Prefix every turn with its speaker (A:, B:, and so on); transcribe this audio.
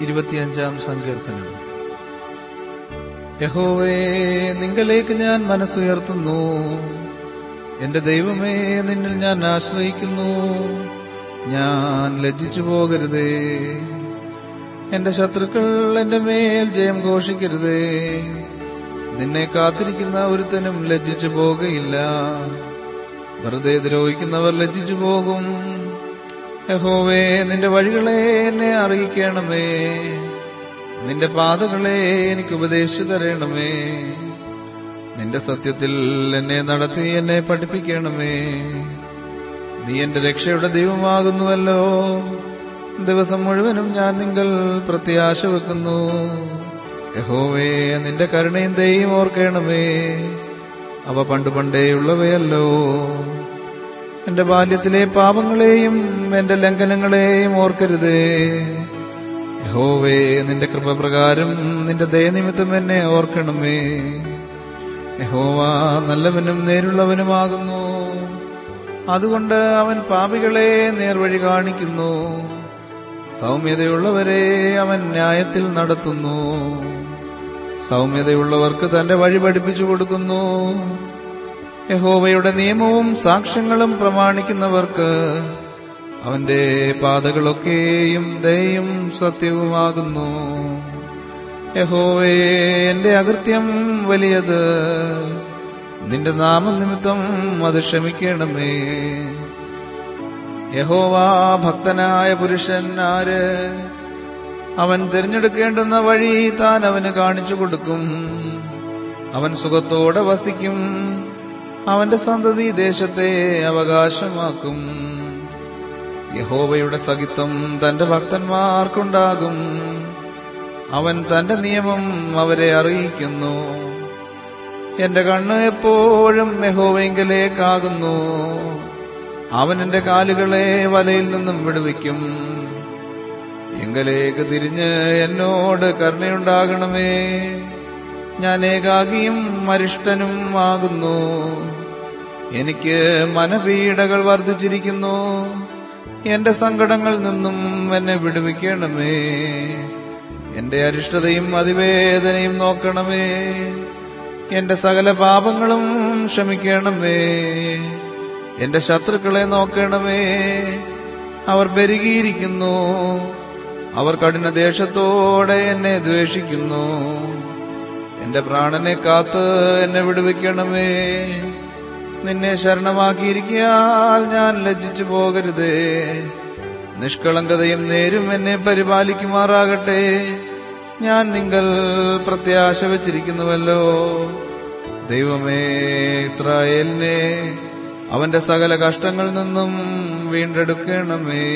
A: ഇരുപത്തിയഞ്ചാം സങ്കീർത്തനം. യഹോവേ നിങ്കലേക്ക് ഞാൻ മനസ്സുയർത്തുന്നു. എന്റെ ദൈവമേ നിന്നിൽ ഞാൻ ആശ്രയിക്കുന്നു. ഞാൻ ലജ്ജിച്ചു പോകരുതേ. എന്റെ ശത്രുക്കൾ എന്റെ മേൽ ജയം ഘോഷിക്കരുതേ. നിന്നെ കാത്തിരിക്കുന്ന ഒരുത്തനും ലജ്ജിച്ചു പോകയില്ല. വെറുതെ ദ്രോഹിക്കുന്നവർ ലജ്ജിച്ചു പോകും. യഹോവേ നിന്റെ വഴികളെ എന്നെ അറിയിക്കണമേ. നിന്റെ പാതകളെ എനിക്ക് ഉപദേശിച്ചു തരണമേ. നിന്റെ സത്യത്തിൽ എന്നെ നടത്തി എന്നെ പഠിപ്പിക്കണമേ. നീ എന്റെ രക്ഷയുടെ ദൈവമാകുന്നുവല്ലോ. ദിവസം മുഴുവനും ഞാൻ നിങ്ങൾ പ്രത്യാശ വെക്കുന്നു. യഹോവേ നിന്റെ കരുണയും ദൈവം ഓർക്കണമേ. അവ പണ്ട് പണ്ടേയുള്ളവയല്ലോ എന്റെ ബാല്യത്തിലെ പാപങ്ങളെയും എന്റെ ലംഘനങ്ങളെയും ഓർക്കരുതേ. യഹോവേ നിന്റെ കൃപപ്രകാരം നിന്റെ ദയനിമിത്തം എന്നെ ഓർക്കണമേ. യഹോവ നല്ലവനും നേരുള്ളവനുമാകുന്നു. അതുകൊണ്ട് അവൻ പാപികളെ നേർവഴി കാണിക്കുന്നു. സൗമ്യതയുള്ളവരെ അവൻ ന്യായത്തിൽ നടത്തുന്നു. സൗമ്യതയുള്ളവർക്ക് തന്റെ വഴി പഠിപ്പിച്ചു കൊടുക്കുന്നു. യഹോവയുടെ നിയമവും സാക്ഷ്യങ്ങളും പ്രമാണിക്കുന്നവർക്ക് അവന്റെ പാതകളൊക്കെയും ദയും സത്യവുമാകുന്നു. യഹോവേ എന്റെ അകൃത്യം വലിയത് നിന്റെ നാമനിമിത്തം അത് ക്ഷമിക്കണമേ. യഹോവ ഭക്തനായ പുരുഷൻ ആര്? അവൻ തിരഞ്ഞെടുക്കേണ്ടുന്ന വഴി താൻ അവന് കാണിച്ചു കൊടുക്കും. അവൻ സുഖത്തോടെ വസിക്കും. അവന്റെ സന്തതി ദേശത്തെ അവകാശമാക്കും. യഹോവയുടെ സഹിത്വം തന്റെ ഭക്തന്മാർക്കുണ്ടാകും. അവൻ തന്റെ നിയമം അവരെ അറിയിക്കുന്നു. എന്റെ കണ്ണ് എപ്പോഴും യഹോവെങ്കിലേക്കാകുന്നു അവൻ എന്റെ കാലുകളെ വലയിൽ നിന്നും വിടുവിക്കും. എങ്കലേക്ക് തിരിഞ്ഞ് എന്നോട് കരുണയുണ്ടാകണമേ. ഞാൻ ഏകാകിയും മരിഷ്ടനും ആകുന്നു എനിക്ക് മനപീഡകൾ വർദ്ധിച്ചിരിക്കുന്നു. എന്റെ സങ്കടങ്ങളിൽ നിന്നും എന്നെ വിടുവിക്കണമേ. എന്റെ അരിഷ്ടതയും അതിവേദനയും നോക്കണമേ. എന്റെ സകല പാപങ്ങളും ക്ഷമിക്കണമേ. എന്റെ ശത്രുക്കളെ നോക്കണമേ. അവർ പെരുകിയിരിക്കുന്നു. അവർ കഠിന ദേഷ്യത്തോടെ എന്നെ ദ്വേഷിക്കുന്നു. എന്റെ പ്രാണനെ കാത്ത് എന്നെ വിടുവിക്കണമേ. നിന്നെ ശരണമാക്കിയിരിക്കാൽ ഞാൻ ലജ്ജിച്ചു പോകരുതേ. നിഷ്കളങ്കതയും നേരും എന്നെ പരിപാലിക്കുമാറാകട്ടെ. ഞാൻ നിങ്ങൾ പ്രത്യാശ വച്ചിരിക്കുന്നുവല്ലോ. ദൈവമേ ഇസ്രായേലിനെ അവന്റെ സകല കഷ്ടങ്ങളിൽ നിന്നും വീണ്ടെടുക്കണമേ.